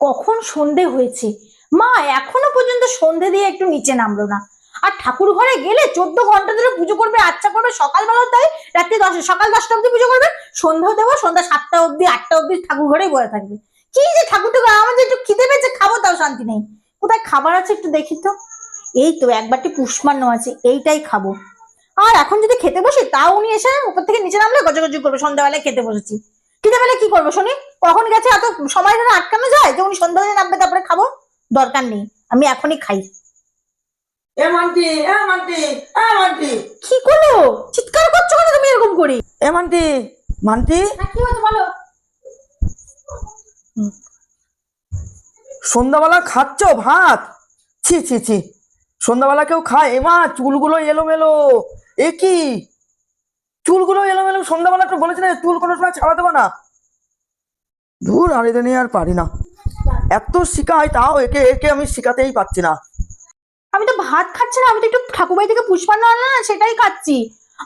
কখন সন্ধে হয়েছে? মা, এখনও পর্যন্ত সন্ধে দিয়ে একটু নিচে নামলো না। আর ঠাকুর ঘরে গেলে চোদ্দ ঘণ্টা ধরে পুজো করবে আচ্ছা করবে, সকালবেলা তাই রাত্রি দশ, সকাল দশটা অব্দি পুজো করবে, সন্ধ্যা দেবো সন্ধ্যা সাতটা অব্দি আটটা অব্দি ঠাকুর ঘরেই বসে থাকবে। কি যে ঠাকুর আমার যে একটু খিদে পেয়েছে, খাব তাও শান্তি নেই। কোথায় খাবার আছে একটু দেখি তো। এই তো একবারটি পুষ্পান্ন আছে, এইটাই খাব। আর এখন যদি খেতে বসি, তাও উনি এসে উপর থেকে নিচে নামলে গজগজ করবে, সন্ধ্যাবেলায় খেতে বসেছি। খিদে পেলে কি করব শুনি? কখন গেছে? এত সময় ধরে আটকানো যায় যে উনি সন্ধ্যাবেলায় নামবে তারপরে খাব? দরকার নেই আমি এখনই খাই। এ মান্টি এ মান্টি এ মান্টি। কি করল? চিৎকার করছ কেন তুমি এরকম করে? এ মান্টি মান্টি। হ্যাঁ, কি হয়েছে বলো? সন্ধ্যাবেলা খাচ্ছ ভাত? ছি ছি ছি। সন্ধ্যাবেলা কেউ খায়? এ মা চুলগুলো এলোমেলো। এ কি? চুলগুলো এলোমেলো, সন্ধ্যাবেলা তো বলেছিলে চুল কোনো সময় ছাড়া দেবো না। দূর আর এদের নিয়ে আর পারি না। এত শিখায় তাও একে একে আমি শিখাতেই পাচ্ছি না। আমি তো ভাত খাচ্ছি না, আমি তো একটু ঠাকুরবাড়ি থেকে পুষ্পান্ন আনলাম না, সেটাই খাচ্ছি।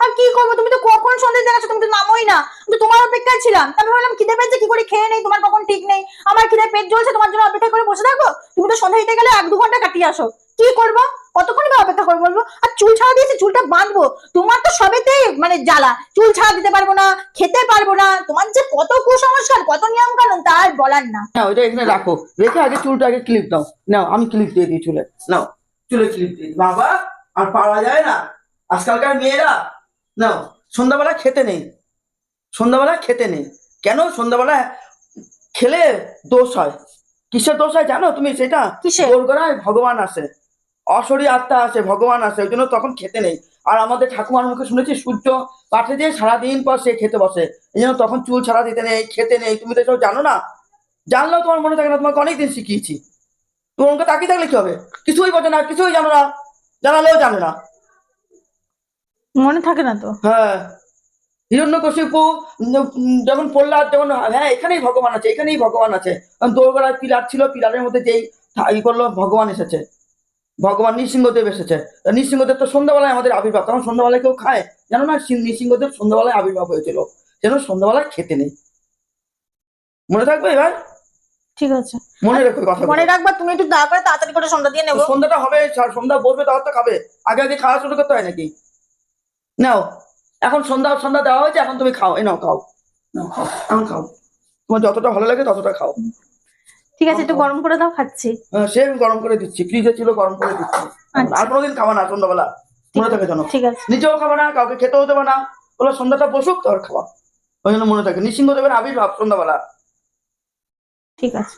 আর কি করব? তুমি তো কখন সন্ধ্যে দেখাচ্ছ তুমি তো নামোই না। আমি তো তোমার অপেক্ষায় ছিলাম। তারপর ভাবলাম, খিদে পেয়েছে, কি করে খেয়ে নেই? তোমার কখন ঠিক নেই? আমার খিদে পেট জ্বলছে, তোমার জন্য অপেক্ষা করে বসে থাকব তুমি তো সন্ধ্যা দিতে গেলে এক দু ঘণ্টা কাটিয়ে আসো। কি করব? কতক্ষণ বা অপেক্ষা করব বলব? আর চুল ছাড়া দিয়েছি চুলটা বাঁধবো? তোমার তো সবেতে মানে জ্বালা। চুল ছাড়া দিতে পারব না খেতে পারব না। তোমার যে কত কুসংস্কার কত নিয়ম কানুন তা আর বলার না। না ওইটা এখানে রাখো। রেখে আগে চুলটা আগে ক্লিপ দাও। নাও আমি ক্লিপ দিয়ে দিই চুলে। নাও চুলে ক্লিপ দিয়ে দিই। বাবা আর পাওয়া যায় না। আজকালকার মেয়েরা নাও সন্ধ্যাবেলা খেতে নেই। সন্ধ্যাবেলা খেতে নেই। কেন সন্ধ্যাবেলা খেলে দোষ হয়? কিসের দোষ হয় জানো তুমি? সেটা কিসের? ভগবান আসে অশরী আত্মা আসে ভগবান আছে ওই জন্য তখন খেতে নেই। আর আমাদের ঠাকুমার মুখে শুনেছি সূর্য পাঠে দিয়ে সারাদিন পর সে খেতে বসে। এই জন্য তখন চুল ছাড়া দিতে নেই খেতে নেই। তুমি তো এসব জানো না? জানলেও তোমার মনে থাকে না তোমাকে অনেকদিন শিখিয়েছি। তোমার মুখে তাকিয়ে থাকলে কি হবে? কিছুই বোঝে না কিছুই জানো না জানালেও জানে না। মনে থাকে না তো? হ্যাঁ। হিরণ্যকশিপু যখন প্রহ্লাদ যখন হ্যাঁ এখানেই ভগবান আছে এখানেই ভগবান আছে। কারণ দোরগোড়ায় পিলার ছিল পিলারের মধ্যে যেই ই করল ভগবান এসেছে। ভগবান নৃসিংহদেব এসেছে। নৃসিংহদেব তো সন্ধ্যাবেলায় আমাদের আবির্ভাব তখন সন্ধ্যাবেলায় কেউ খায়। জানো না নৃসিংহদেব সন্ধ্যাবেলায় আবির্ভাব হয়েছিল। যেন সন্ধ্যাবেলায় খেতে নেই। মনে থাকবে এবার? ঠিক আছে। মনে রেখো কথা মনে রাখবা তুমি একটু করে তাড়াতাড়ি করে সন্ধ্যা দিয়ে নেব। সন্ধ্যাটা হবে সন্ধ্যা বসবে তাহলে তো খাবে। আগে আগে খাওয়া শুরু করতে হয় নাকি? নাও এখন সন্ধ্যা সন্ধ্যা দেওয়া হয়েছে এখন তুমি খাও। খাও। নাও খাও। এখন খাও। তোমার যতটা ভালো লাগে ততটা খাও। ঠিক আছে একটু গরম করে দাও খাচ্ছি। সেম সে গরম করে দিচ্ছি। ফ্রিজে ছিল গরম করে দিচ্ছি। আচ্ছা। আর কোনোদিন খাওয়া না সন্ধ্যাবেলা। মনে থাকে জানো ঠিক আছে। নিজেও খাব না কাউকে খেতেও দেবে না। বলে সন্ধ্যাটা বসুক তোর খাওয়া ওই জন্য মনে থাকে। নৃসিংহদেবের আবির্ভাব সন্ধ্যাবেলা। ঠিক আছে।